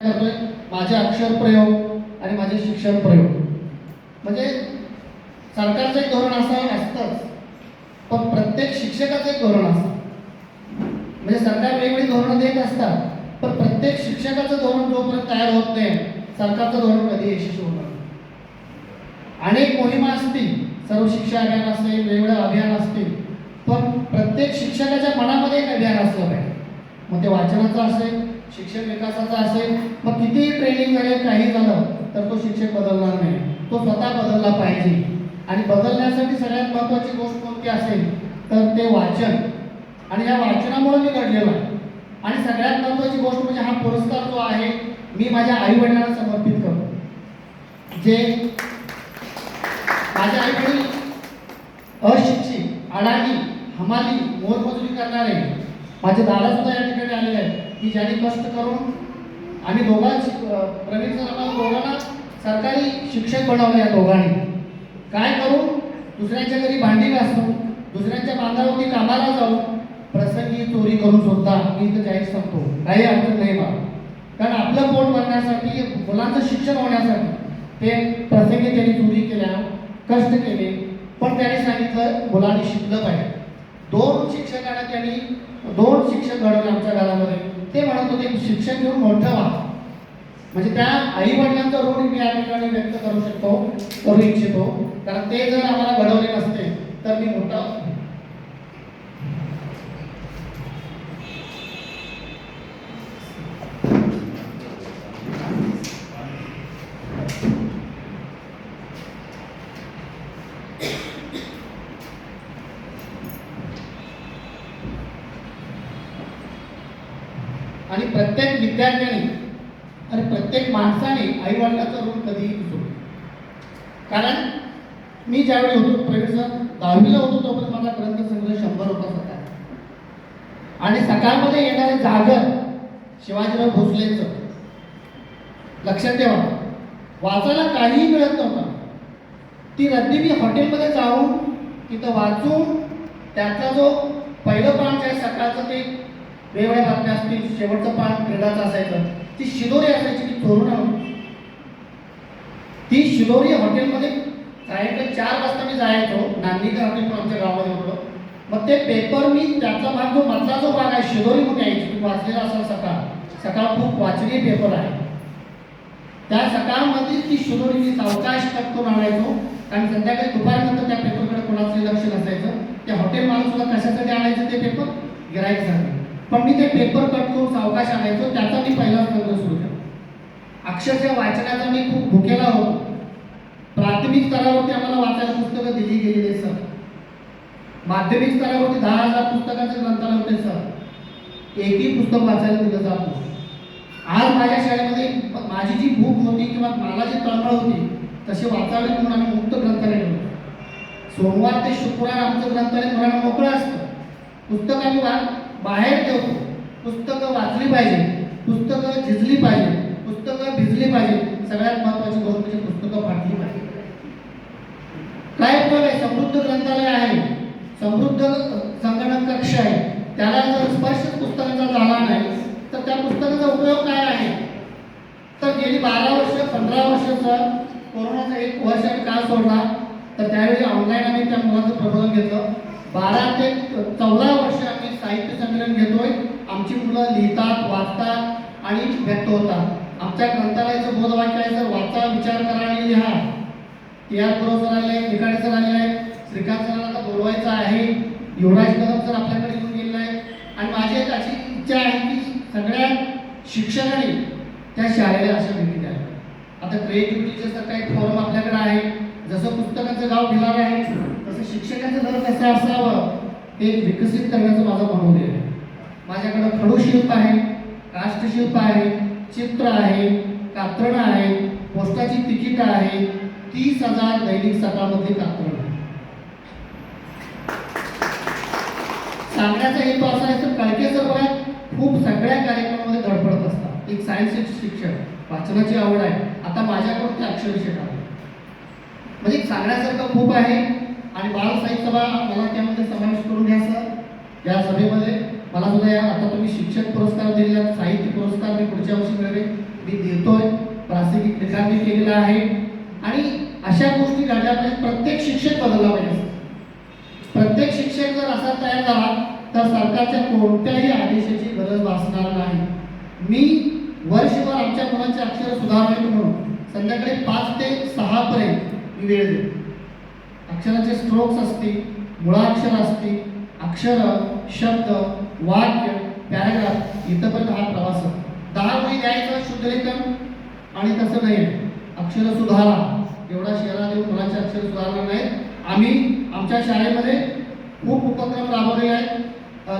करतोय माझे अक्षर प्रयोग आणि माझे शिक्षण प्रयोग. म्हणजे सरकारचं एक धोरण असं असतंच पण प्रत्येक शिक्षकाचं एक धोरण असतं. म्हणजे सरकार वेगवेगळी धोरणं देत असतात पण प्रत्येक शिक्षकाचं धोरण जोपर्यंत तयार होत नाही सरकारचं धोरण कधी यशस्वी होणार अनेक मोहिमा असतील सर्व शिक्षा अभियान असेल वेगवेगळे अभियान असतील पण प्रत्येक शिक्षकाच्या मनामध्ये एक अभियान असलं पाहिजे. मग ते वाचनाचं असेल शिक्षण विकासाचा असेल मग कितीही ट्रेनिंग झाले काही झालं तर तो शिक्षक बदलणार नाही. तो स्वतः बदलला पाहिजे. आणि बदलण्यासाठी सगळ्यात महत्त्वाची गोष्ट कोणती असेल तर ते वाचन. आणि या वाचनामुळे मी घडलेलो आहे. आणि सगळ्यात महत्त्वाची गोष्ट म्हणजे हा पुरस्कार जो आहे मी माझ्या आई वडिलांना समर्पित करतो. जे माझे आई वडील अशिक्षित अडाणी हमाली मोलमजुरी करणारे माझे दादा सुद्धा या ठिकाणी आलेले आहेत. की ज्यांनी कष्ट करून आम्ही दोघांची प्रवीण सर आम्हाला दोघांना सरकारी शिक्षक बनवले या दोघांनी. काय करू? दुसऱ्यांच्या घरी भांडी घासू दुसऱ्यांच्या बांधावरती कामाला जाऊन प्रसंगी चोरी करून सुद्धा मी इथं जाहीर सांगतो. काही अडचण नाही बा. कारण आपलं पोट भरण्यासाठी मुलांचं शिक्षण होण्यासाठी ते प्रसंगी त्यांनी चोरी केल्या कष्ट केले. पण त्यांनी सांगितलं मुलांनी शिकलं पाहिजे. दोन शिक्षकांना त्यांनी दोन शिक्षक घडवले आमच्या घरामध्ये ते म्हणत होते की शिक्षण घेऊन मोठं व्हा. म्हणजे त्या आई वडिलांचा ऋण मी या ठिकाणी व्यक्त करू शकतो करू इच्छितो. कारण ते जर आम्हाला घडवले नसते तर मी मोठा आणि प्रत्येक विद्यार्थ्याने आणि प्रत्येक माणसाने आईवडिलाचा रोल कधीही विसरू कारण मी ज्यावेळी होतो प्रवेश दहावीला होतो तोपर्यंत माझा ग्रंथसंग्रह शंभर होता. सकाळ आणि सकाळमध्ये येणारे जागर शिवाजीराव भोसलेचं लक्षात ठेवा वाचायला काहीही मिळत नव्हतं. ती रद्दी मी हॉटेलमध्ये जाऊन तिथं वाचून त्याचा जो पहिलं पान आहे सकाळचं ते वेगवेगळ्या बातम्या असतील शेवटचं पान क्रीडाचं असायचं ती शिदोरी असायची ती चोरून ती शिदोरी हॉटेलमध्ये सायंकाळी चार वाजता मी जायचो नांदीकर हॉटेल पण आमच्या गावामध्ये होतं. मग ते पेपर मी त्याचा भाग जो मधला जो भाग आहे शिदोरी म्हणून यायची तू वाचलेला असाल सकाळ. सकाळ खूप वाचनीय पेपर आहे. त्या सकाळमध्ये ती शिदोरी मी सावकाश कट आणायचो. कारण संध्याकाळी दुपारनंतर त्या पेपरकडे कोणाचं लक्ष नसायचं. त्या हॉटेल माणूस सुद्धा कशासाठी आणायचं ते पेपर गिरायसाठी पण मी ते पेपर कट करून सावकाश आणायचो त्याचा मी पहिला संग्रह सुरू केला. अक्षरशः वाचनाचा मी खूप भुकेला होतो. प्राथमिक स्तरावरती आम्हाला वाचायला पुस्तकं दिली गेलेली सर माध्यमिक स्तरावरती दहा हजार पुस्तकांचे ग्रंथालय होते सर एकही पुस्तक वाचायला दिलं जात आज माझ्या शाळेमध्ये माझी जी भूक होती किंवा मला जी तळमळ होती तसे वाचावे म्हणून आम्ही मुक्त ग्रंथालय ठेवतो सोमवार ते शुक्रवार आमचं ग्रंथालय मुलांना मोकळं असतं. पुस्तक आम्ही बाहेर ठेवतो पुस्तकं वाचली पाहिजे. पुस्तकं झिजली पाहिजे. पुस्तकं भिजली पाहिजे. सगळ्यात महत्त्वाची गोष्ट म्हणजे पुस्तकं फाटली पाहिजे. काय उपयोग आहे? समृद्ध ग्रंथालय आहे. समृद्ध संगणक कक्ष आहे. त्याला जर स्पर्श पुस्तकाचा झाला नाही तर त्या पुस्तकाचा उपयोग काय आहे? तर गेली बारा वर्ष पंधरा वर्ष सर कोरोनाचा एक वर्ष आम्ही का सोडला तर त्यावेळी ऑनलाईन आम्ही त्या मुलाचं प्रबोधन घेतलं. बारा ते चौदा वर्ष आम्ही साहित्य संमेलन घेतोय. आमची मुलं लिहितात वाचतात आणि व्यक्त होतात. आमच्या ग्रंथालयाचं बोधवाक्य आहे सर वाचा विचार करा आणि लिहा. टी आर प्रो सर आले निकाडे सर आले आहे श्रीकांत सरांना आता बोलवायचं आहे. युवराज कदम सर आपल्याकडे येऊन गेलेला आहे आणि माझी एक अशी इच्छा आहे की सगळ्या शिक्षकांनी त्या शाळेला अशा भेटी द्या आता क्रिएटिव्हिटीचं सर काही फॉर्म आपल्याकडे आहे. जसं पुस्तकाचं गाव भिलार आहे तसं शिक्षकांचं दर कसं असावं? ते विकसित करण्याचं माझं मनोदय आहे. माझ्याकडं खडूशिल्प आहे काष्टशिल्प आहे चित्र आहे कात्रणं आहे पोस्टाची तिकीट आहे तीस हजार दैनिक सकाळमधली कात्रणं. सांगण्याचा हेतू असा आहे तर कळके सर बघा खूप सगळ्या कार्यक्रमामध्ये धडपडत असतात. एक सायन्स शिक्षक वाचनाची आवड आहे. आता माझ्याकडून ते अक्षर म्हणजे सांगण्यासारखं खूप आहे आणि बाल साहित्य सभा मला त्यामध्ये समावेश करून घ्या सर. या सभेमध्ये मला सुद्धा या आता तुम्ही शिक्षक पुरस्कार दिलेला साहित्य पुरस्कार मी पुढच्या वर्षी मिळवेल. मी देतोय. प्रासंगिक लिखाण मी केलेलं आहे. आणि अशा गोष्टी घडल्या पाहिजे प्रत्येक शिक्षक बदलला पाहिजे प्रत्येक शिक्षक जर असा तयार झाला तर सरकारच्या कोणत्याही आदेशाची गरज भासणार नाही. मी वर्षभर आमच्या मुलांचे अक्षर सुधारावेत म्हणून संध्याकाळी पाच ते सहा पर्यंत मी वेळ देतो. अक्षराचे स्ट्रोक्स असतील मुळाक्षर असतील अक्षर शब्द वाक्य पॅराग्राफ इथंपर्यंत हा प्रवास दहा वही द्यायचं शुद्धलेखन आणि तसं नाही. अक्षर सुधारा. एवढा शहरात येऊन मुलांचे अक्षर सुधारणार नाहीत. आम्ही आमच्या शाळेमध्ये खूप उपक्रम राबवले आहेत.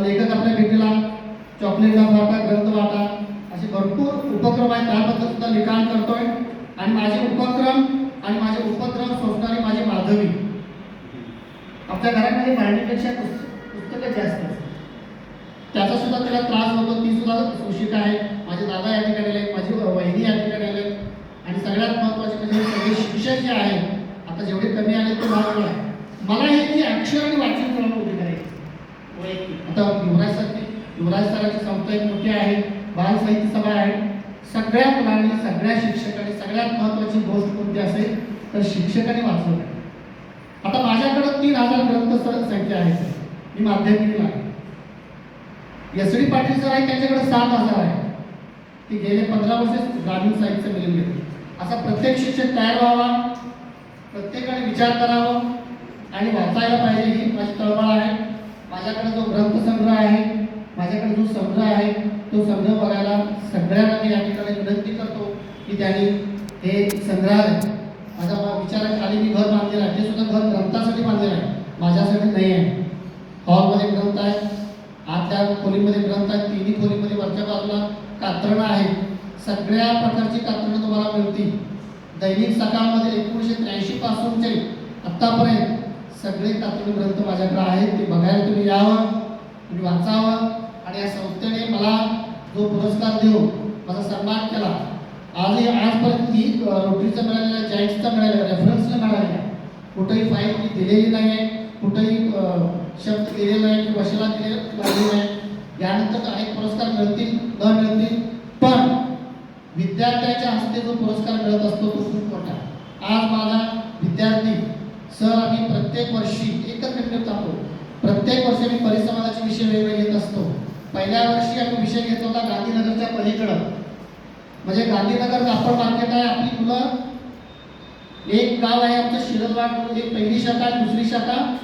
लेखक आपल्या भेटीला चॉकलेटला वाटा ग्रंथ वाटा असे भरपूर उपक्रम आहेत. त्याबद्दल सुद्धा लिखाण करतोय. आणि माझे उपक्रम आणि माझे उपक्रम आमच्या घरामध्ये मांडणीपेक्षा पुस्तक पुस्तकं जास्त असतात. त्याचा सुद्धा त्याला त्रास होतो ती सुद्धा सुशिका आहे. माझे दादा या ठिकाणी आले माझी वहिनी या ठिकाणी आले आणि सगळ्यात महत्त्वाचे म्हणजे सगळे शिक्षक जे आहेत आता जेवढे कमी आले ते भाग आहे मला हे की अक्षर आणि वाचन करणं उभी करायची आता युवराज सर युवराज सरांची संस्था एक मोठी आहे बाल साहित्य सभा आहे. सगळ्या मुलांनी सगळ्या शिक्षकांनी सगळ्यात महत्त्वाची गोष्ट कोणती असेल तर शिक्षकांनी वाचलं आता माझ्याकडे तीन हजार ग्रंथ संख्या आहे. मी माध्यमिकला आहे. एस डी पाटील सर आहे त्यांच्याकडे सात हजार आहे. ते गेले पंधरा वर्ष ग्रामीण साहित्य मिळून घेतले. असा प्रत्येक शिक्षक तयार व्हावा. प्रत्येकाने विचार करावा. आणि वाचायला पाहिजे ही माझी तळमळ आहे. माझ्याकडे जो ग्रंथसंग्रह आहे माझ्याकडे जो संग्रह आहे तो संग्रह बघायला सगळ्यांना मी या ठिकाणी विनंती करतो की त्यांनी हे संग्रहालय माझा आहे खाली मी घर बांधलेलं आहे. ते सुद्धा घर ग्रंथासाठी बांधलेलं आहे. माझ्यासाठी नाही आहे. हॉलमध्ये ग्रंथ आहे आतल्या खोलीमध्ये ग्रंथ आहेत तिन्ही खोलीमध्ये वरच्या बाजूला कात्रणं आहेत. सगळ्या प्रकारची कात्रणं तुम्हाला मिळतील. दैनिक सकाळमध्ये एकोणीसशे त्र्याऐंशी पासूनचे आत्तापर्यंत सगळे कात्रण ग्रंथ माझ्याकडे आहेत. ते बघायला तुम्ही यावं तुम्ही वाचावं. आणि या संस्थेने मला जो पुरस्कार देऊन माझा सन्मान केला आजही आजपर्यंत मी अ, रोटरीचा मिळालेला जॉईंट्सचा मिळालेला रेफरन्सला मिळालेला आहे. फाईल मी दिलेली नाही आहे कुठंही शब्द दिलेला आहे किंवा वशाला दिलेला आहे यानंतर अनेक पुरस्कार मिळतील न मिळतील पण विद्यार्थ्याच्या हस्ते जो पुरस्कार मिळत असतो तो खूप मोठा आज माझा विद्यार्थी सर आम्ही प्रत्येक वर्षी एकच मिनिट थांबतो. प्रत्येक वर्षी आम्ही परिसंवादाचे विषय वेगवेगळे घेत असतो. पहिल्या वर्षी आम्ही विषय घेत होता गांधीनगरच्या पलीकडं. म्हणजे गांधीनगर कापड मार्केट आहे आपली मुलं एक गाव आहे आमचं शिरदवाड म्हणून एक पहिली शाखा दुसरी शाखा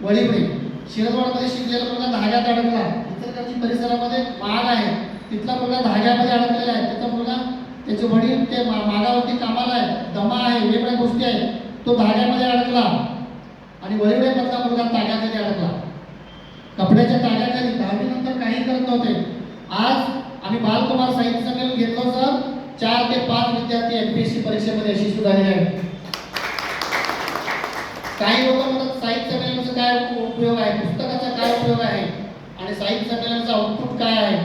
वळीवडे शिरदवाडमध्ये शिकलेला मुलगा धाग्यात अडकला. इतरकांची परिसरामध्ये माग आहे. तिथला मुलगा धाग्यामध्ये अडकलेला आहे. त्याचा मुलगा त्याचे वडील ते मा- मागावरती कामाला आहे. दमा आहे वेगवेगळ्या गोष्टी आहेत. तो धाग्यामध्ये अडकला. आणि वळीवड्यामधला मुलगा ताग्याखाली अडकला. कपड्याच्या ताग्याखाली दहावी नंतर काही करत नव्हते. आज आम्ही बालकुमार साहित्य संमेलन घेतलं सर. चार ते पाच विद्यार्थी एमपीएससी परीक्षेमध्ये यशस्वी झालेले आहेत. काही लोक म्हणतात साहित्य संमेलनाचा काय उपयोग आहे? पुस्तकाचा काय उपयोग आहे? आणि साहित्य संमेलनाचा आउटपुट काय आहे?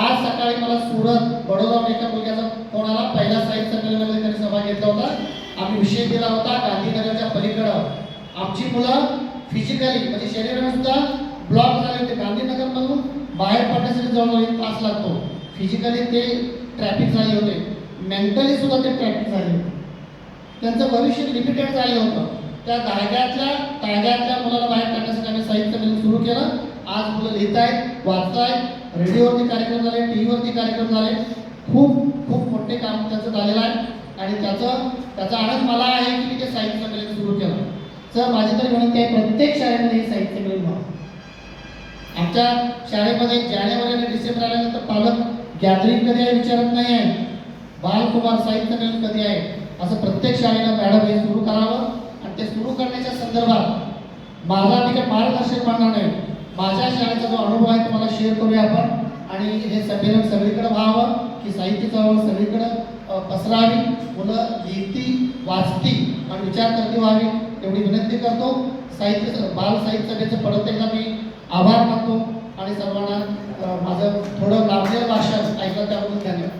आज सकाळी मला सुरत बडोदा एका मुलग्याचा फोन आला. साहित्य संमेलनामध्ये त्यांनी सभा घेतला होता. आम्ही विषय दिला होता गांधीनगरच्या पलीकडं. आमची मुलं फिजिकली म्हणजे शरीराने सुद्धा ब्लॉक झाले होते. गांधीनगरमधून बाहेर पडण्यासाठी जवळजवळ एक तास लागतो. फिजिकली ते ट्रॅफिक झाले होते. मेंटली सुद्धा ते ट्रॅफिक झाले होते. त्यांचं भविष्य लिमिटेड झालं होतं. त्या धाग्यातल्या ताग्यातल्या मुलाला बाहेर काढण्यासाठी आम्ही साहित्य मिळून सुरू केलं. आज मुलं लिहित आहेत वाचत आहेत रेडिओवरती कार्यक्रम झाले टी व्हीवरती कार्यक्रम झाले. खूप खूप मोठे काम त्याचं झालेलं आहे. आणि त्याचं त्याचा आनंद मला आहे की मी ते साहित्य संमेलन सुरू केलं. सर माझी तरी विनंती आहे प्रत्येक शाळेमध्ये हे साहित्य मिळून व्हावं आमच्या शाळेमध्ये जानेवारी आणि डिसेंबर आल्यानंतर पालक गॅदरिंग कधी आहे विचारत नाही आहे. बालकुमार साहित्य मेळ कधी आहे? असं प्रत्येक शाळेनं मॅडम हे सुरू करावं आणि ते सुरू करण्याच्या संदर्भात माझा मी काही मार्गदर्शक म्हणणार नाही माझ्या शाळेचा जो अनुभव आहे तुम्हाला शेअर करूया आपण. आणि हे संमेलन सगळीकडे व्हावं की साहित्य चळवळ सगळीकडे पसरावी मुलं लिहिती वाचती आणि विचार करती व्हावी एवढी विनंती करतो. साहित्य बाल साहित्य सभेचं परत एकदा मी आभार मानतो आणि सर्वांना माझं थोडं लाभलेलं भाषण ऐकलं त्याबद्दल धन्यवाद.